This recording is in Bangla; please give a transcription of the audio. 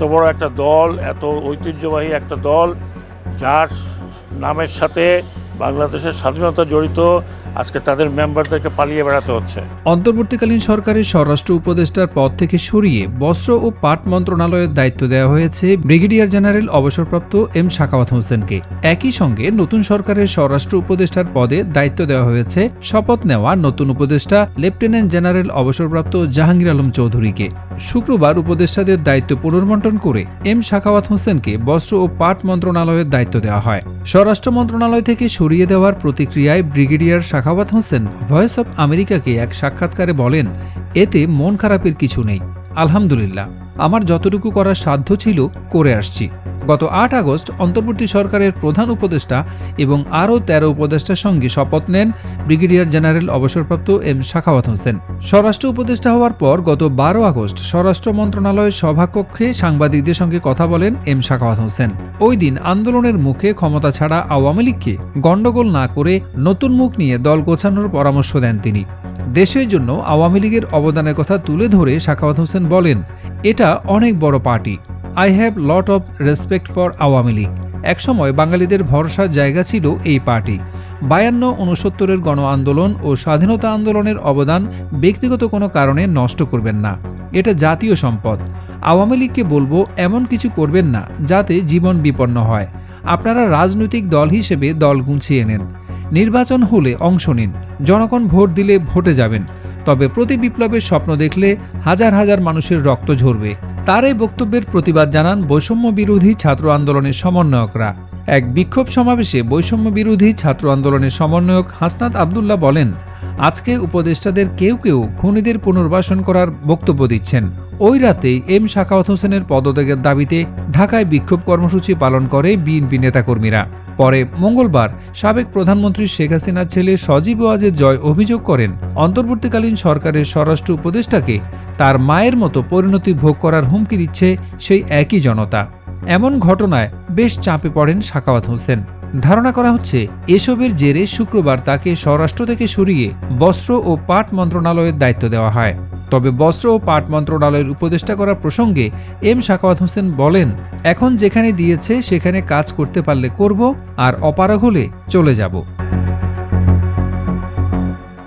এত বড় একটা দল এত ঐতিহ্যবাহী একটা দল যার নামের সাথে বাংলাদেশের স্বাধীনতা জড়িত আজকে তাদের মেম্বারদেরকে পালিয়ে বেড়াতে হচ্ছে। অন্তর্বর্তীকালীন সরকারের স্বরাষ্ট্র উপদেষ্টার পদ থেকে সরিয়ে বস্ত্র ও পাট মন্ত্রণালয়ের দায়িত্ব দেওয়া হয়েছে ব্রিগেডিয়ার জেনারেল অবসরপ্রাপ্ত এম শাখাওয়াত হোসেনকে। একই সঙ্গে নতুন সরকারের স্বরাষ্ট্র উপদেষ্টার পদে দায়িত্ব দেওয়া হয়েছে শপথ নেওয়া নতুন উপদেষ্টা লেফটেন্যান্ট জেনারেল অবসরপ্রাপ্ত জাহাঙ্গীর আলম চৌধুরীকে। শুক্রবার উপদেষ্টাদের দায়িত্ব পুনর্বন্টন করে এম শাখাওয়াত হোসেনকে বস্ত্র ও পাট মন্ত্রণালয়ের দায়িত্ব দেওয়া হয়। স্বরাষ্ট্র মন্ত্রণালয় থেকে সরিয়ে দেওয়ার প্রতিক্রিয়ায় brigadier Sakhawat Hossain voice of আমেরিকাকে এক সাক্ষাৎকারে বলেন, এতে মন খারাপের কিছু নেই। আলহামদুলিল্লাহ। আমার যতটুকু করার সাধ্য ছিল, করে আসছি। গত আট আগস্ট অন্তর্বর্তী সরকারের প্রধান উপদেষ্টা এবং আরও তেরো উপদেষ্টার সঙ্গে শপথ নেন ব্রিগেডিয়ার জেনারেল অবসরপ্রাপ্ত এম শাখাওয়াত হোসেন। স্বরাষ্ট্র উপদেষ্টা হওয়ার পর গত বারো আগস্ট স্বরাষ্ট্র মন্ত্রণালয়ের সভাকক্ষে সাংবাদিকদের সঙ্গে কথা বলেন এম শাখাওয়াত হোসেন। ওই দিন আন্দোলনের মুখে ক্ষমতা ছাড়া আওয়ামী লীগকে গণ্ডগোল না করে নতুন মুখ নিয়ে দল গোছানোর পরামর্শ দেন তিনি। দেশের জন্য আওয়ামী লীগের অবদানের কথা তুলে ধরে শাখাওয়াত হোসেন বলেন, এটা অনেক বড় party. I have lot of respect for Awami League. একসময় বাঙালিদের ভরসার জায়গা ছিল এই পার্টি। বায়ান্ন উনসত্তরের গণ আন্দোলন ও স্বাধীনতা আন্দোলনের অবদান ব্যক্তিগত কোনো কারণে নষ্ট করবেন না। এটা জাতীয় সম্পদ। আওয়ামী লীগকে বলব, এমন কিছু করবেন না, যাতে জীবন বিপন্ন হয়। আপনারা রাজনৈতিক দল হিসেবে দল গুছিয়ে নেন। নির্বাচন হলে অংশ নিন। জনগণ ভোট দিলে ভোটে যাবেন। তবে প্রতি বিপ্লবের স্বপ্ন দেখলে হাজার হাজার মানুষের রক্ত ঝরবে। তার এই বক্তব্যের প্রতিবাদ জানান বৈষম্য বিরোধী ছাত্র আন্দোলনের সমন্বয়করা। এক বিক্ষোভ সমাবেশে বৈষম্য বিরোধী ছাত্র আন্দোলনের সমন্বয়ক হাসনাত আবদুল্লাহ বলেন, আজকে উপদেষ্টাদের কেউ কেউ খুনিদের পুনর্বাসন করার বক্তব্য দিচ্ছেন। ওই রাতেই এম শাখাওয়াত হোসেনের পদত্যাগের দাবিতে ঢাকায় বিক্ষোভ কর্মসূচি পালন করে বিএনপি নেতাকর্মীরা। পরে মঙ্গলবার সাবেক প্রধানমন্ত্রী শেখ হাসিনার ছেলে সজীব ওয়াজেদ জয় অভিযোগ করেন, অন্তর্বর্তীকালীন সরকারের স্বরাষ্ট্র উপদেষ্টাকে তার মায়ের মতো পরিণতি ভোগ করার হুমকি দিচ্ছে সেই একই জনতা। এমন ঘটনায় বেশ চাপে পড়েন শাকাওয়াত হোসেন। ধারণা করা হচ্ছে, এসবের জেরে শুক্রবার তাকে স্বরাষ্ট্র থেকে সরিয়ে বস্ত্র ও পাট মন্ত্রণালয়ের দায়িত্ব দেওয়া হয়। তবে বস্ত্র ও পাট মন্ত্রণালয়ের উপদেষ্টা করার প্রসঙ্গে এম শাকাওয়াত হোসেন বলেন, এখন যেখানে দিয়েছে, সেখানে কাজ করতে পারলে করব, আর অপারগ হলে চলে যাব।